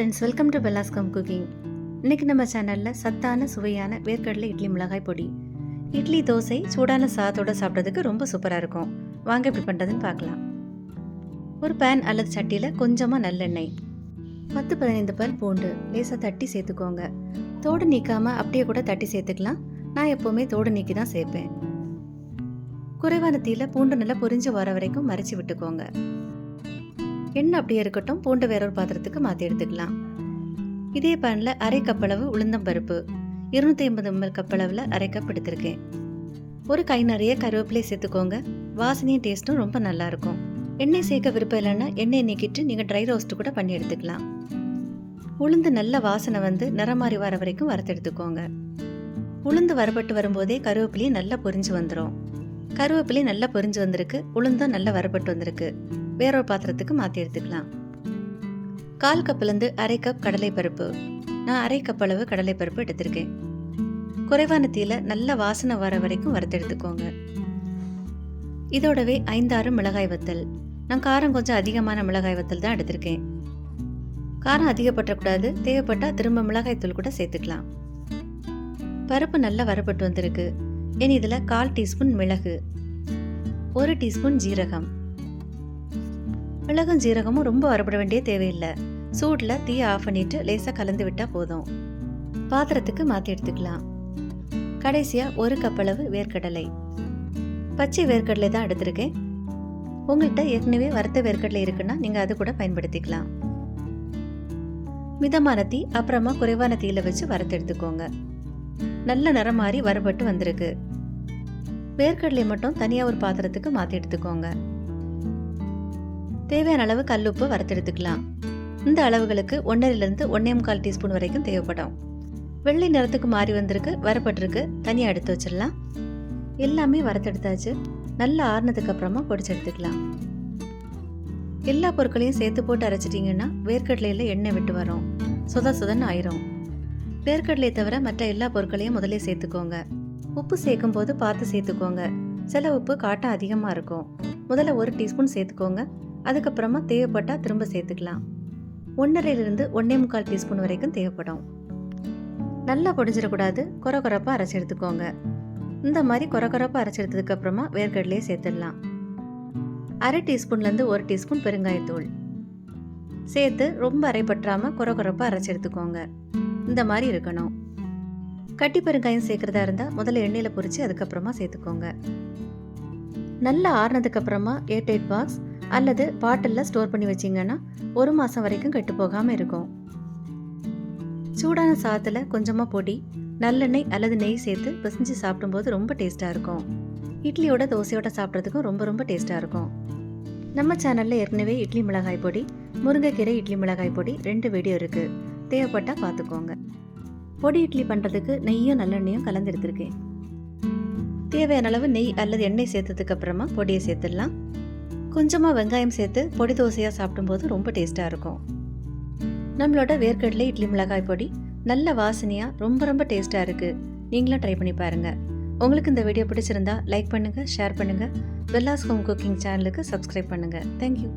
Friends welcome to பெலாஸ்கம் cooking இன்னைக்கு நம்ம சேனலில் சத்தான சுவையான வேர்க்கடலை இட்லி மிளகாய் பொடி. இட்லி தோசை சூடான சாதத்தோடு சாப்பிட்றதுக்கு ரொம்ப சூப்பராக இருக்கும். வாங்க எப்படி பண்ணுறதுன்னு பார்க்கலாம். ஒரு பேன் அல்லது சட்டியில் கொஞ்சமாக நல்லெண்ணெய். பத்து பதினைந்து பல் பூண்டு லேசாக தட்டி சேர்த்துக்கோங்க. தோடு நீக்காமல் அப்படியே கூட தட்டி சேர்த்துக்கலாம். நான் எப்போவுமே தோடு நீக்கி தான் சேர்ப்பேன். குறைவான தீயில் பூண்டு நல்லா பொரிஞ்சு வர வரைக்கும் மறைச்சி விட்டுக்கோங்க. எண்ணெய் அப்படியே இருக்கட்டும். பூண்டு வேறொரு பாத்திரத்துக்கு மாற்றி எடுத்துக்கலாம். இதே பேனில் அரை கப் அளவு உளுந்தம் பருப்பு. ஐம்பது எம்எல் கப் அளவில் அரை கப் எடுத்திருக்கேன். ஒரு கை நிறைய கருவேப்பிலை சேர்த்துக்கோங்க. வாசனையும் டேஸ்ட்டும் ரொம்ப நல்லாயிருக்கும் எண்ணெய் சேர்க்க விருப்பம் இல்லைன்னா எண்ணெய் நீக்கிட்டு நீங்கள் ட்ரை ரோஸ்ட் கூட பண்ணி எடுத்துக்கலாம். உளுந்து நல்ல வாசனை வந்து நிறம் மாறி வர வரைக்கும் வறுத்தெடுத்துக்கோங்க உளுந்து வரப்பட்டு வரும்போதே கருவேப்பிலையும் நல்லா பொரிஞ்சு வந்துடும் கருவேப்பிலையும் நல்லா பொரிஞ்சு வந்திருக்கு. உளுந்தும் நல்லா வரப்பட்டு வந்திருக்கு. வேறொரு பாத்திரத்துக்கு மாற்றி எடுத்துக்கலாம். கால் கப்லேருந்து அரை கப் கடலை பருப்பு நான் அரை கப் அளவு கடலை பருப்பு எடுத்திருக்கேன். குறைவான தீயில நல்ல வாசனை வர வரைக்கும் வறுத்தெடுத்துக்கோங்க இதோடவே ஐந்தாறு மிளகாய் வத்தல். நான் காரம் கொஞ்சம் அதிகமான மிளகாய் வத்தல் தான் எடுத்திருக்கேன். காரம் அதிகப்பட்டக்கூடாது. தேவைப்பட்டால் திரும்ப மிளகாய் தூள் கூட சேர்த்துக்கலாம். பருப்பு நல்லா வரப்பட்டு வந்திருக்கு. இனி இதில் கால் டீஸ்பூன் மிளகு. ஒரு டீஸ்பூன் ஜீரகம். மிளகும் ஜீரகமும் ரொம்ப வரப்பட வேண்டிய தேவையில்லை. சூடில் தீயை ஆஃப் பண்ணிட்டு லேசாக கலந்து விட்டால் போதும். பாத்திரத்துக்கு மாற்றி எடுத்துக்கலாம். கடைசியாக ஒரு கப் அளவு வேர்க்கடலை. பச்சை வேர்க்கடலை தான் எடுத்திருக்கேன். உங்கள்கிட்ட ஏற்கனவே வறுத்த வேர்க்கடலை இருக்குன்னா நீங்கள் அது கூட பயன்படுத்திக்கலாம். மிதமான தீ அப்புறமா குறைவான தீயில வச்சு வறுத்து எடுத்துக்கோங்க. நல்ல நிறம் மாறி வறுபட்டு வந்திருக்கு. வேர்க்கடலை மட்டும் தனியாக ஒரு பாத்திரத்துக்கு மாற்றி எடுத்துக்கோங்க. தேவையான அளவு கல்லுப்பு வறுத்தெடுத்துக்கலாம். இந்த அளவுகளுக்கு ஒன்றரைலேருந்து ஒன்றே முக்கால் டீஸ்பூன் வரைக்கும் தேவைப்படும். வெள்ளை நிறத்துக்கு மாறி வந்திருக்கு வரப்பட்டிருக்கு தனியாக எடுத்து வச்சிடலாம். எல்லாமே வறுத்தெடுத்தாச்சு. நல்லா ஆறுனதுக்கு அப்புறமா பொடிச்சு எடுத்துக்கலாம். எல்லா பொருட்களையும் சேர்த்து போட்டு அரைச்சிட்டிங்கன்னா வேர்க்கடலையில் எண்ணெய் விட்டு வரும். சுத சுதன்னு ஆயிரும். வேர்க்கடலையை தவிர மற்ற எல்லா பொருட்களையும் முதலே சேர்த்துக்கோங்க. உப்பு சேர்க்கும் போது பார்த்து சேர்த்துக்கோங்க. சில உப்பு காட்டம் அதிகமாக இருக்கும். முதல்ல ஒரு டீஸ்பூன் சேர்த்துக்கோங்க. அதுக்கப்புறமா தேவைப்பட்டால் திரும்ப சேர்த்துக்கலாம். ஒன்றரைலேருந்து ஒன்றே முக்கால் டீஸ்பூன் வரைக்கும் தேவைப்படும். நல்லா பொடிஞ்சிடக்கூடாது குறை குறைப்பாக அரைச்சி எடுத்துக்கோங்க. இந்த மாதிரி குறை குறைப்பாக அரைச்சி எடுத்ததுக்கப்புறமா வேர்க்கடலையே சேர்த்துடலாம். அரை டீஸ்பூன்லேருந்து ஒரு டீஸ்பூன் பெருங்காயத்தூள். சேர்த்து ரொம்ப அரைப்பற்றாமல் குறை குறைப்பாக அரைச்சி எடுத்துக்கோங்க. இந்த மாதிரி இருக்கணும். கட்டி பெருங்காயம் சேர்க்குறதா இருந்தால் முதல்ல எண்ணெயில் பொறிச்சு அதுக்கப்புறமா சேர்த்துக்கோங்க. நல்லா ஆறுனதுக்கு அப்புறமா எயிட் பாக்ஸ் அல்லது பாட்டிலில் ஸ்டோர் பண்ணி வச்சிங்கன்னா ஒரு மாதம் வரைக்கும் கெட்டு போகாமல் இருக்கும். சூடான சாதத்தில் கொஞ்சமாக பொடி நல்லெண்ணெய் அல்லது நெய் சேர்த்து பிசைஞ்சு சாப்பிடும்போது ரொம்ப டேஸ்ட்டாக இருக்கும். இட்லியோட தோசையோட சாப்பிட்றதுக்கும் ரொம்ப ரொம்ப டேஸ்ட்டாக இருக்கும். நம்ம சேனலில் ஏற்கனவே இட்லி மிளகாய் பொடி முருங்கைக்கீரை இட்லி மிளகாய் பொடி ரெண்டு வீடியோ இருக்குது தேவைப்பட்டால் பார்த்துக்கோங்க பொடி இட்லி பண்ணுறதுக்கு நெய்யும் நல்லெண்ணெயும் கலந்து எடுத்திருக்கேன். தேவையான அளவு நெய் அல்லது எண்ணெய் சேர்த்ததுக்கு அப்புறமா பொடியை சேர்த்துடலாம். கொஞ்சமாக வெங்காயம் சேர்த்து பொடி தோசையாக சாப்பிடும்போது ரொம்ப டேஸ்ட்டாக இருக்கும். நம்மளோட வேர்க்கடலை இட்லி மிளகாய் பொடி நல்ல வாசனையாக ரொம்ப ரொம்ப டேஸ்ட்டாக இருக்குது நீங்களும் ட்ரை பண்ணி பாருங்கள் உங்களுக்கு இந்த வீடியோ பிடிச்சிருந்தா லைக் பண்ணுங்கள் ஷேர் பண்ணுங்கள் வெல்லாஸ் ஹோம் குக்கிங் சேனலுக்கு சப்ஸ்கிரைப் பண்ணுங்கள் தேங்க்யூ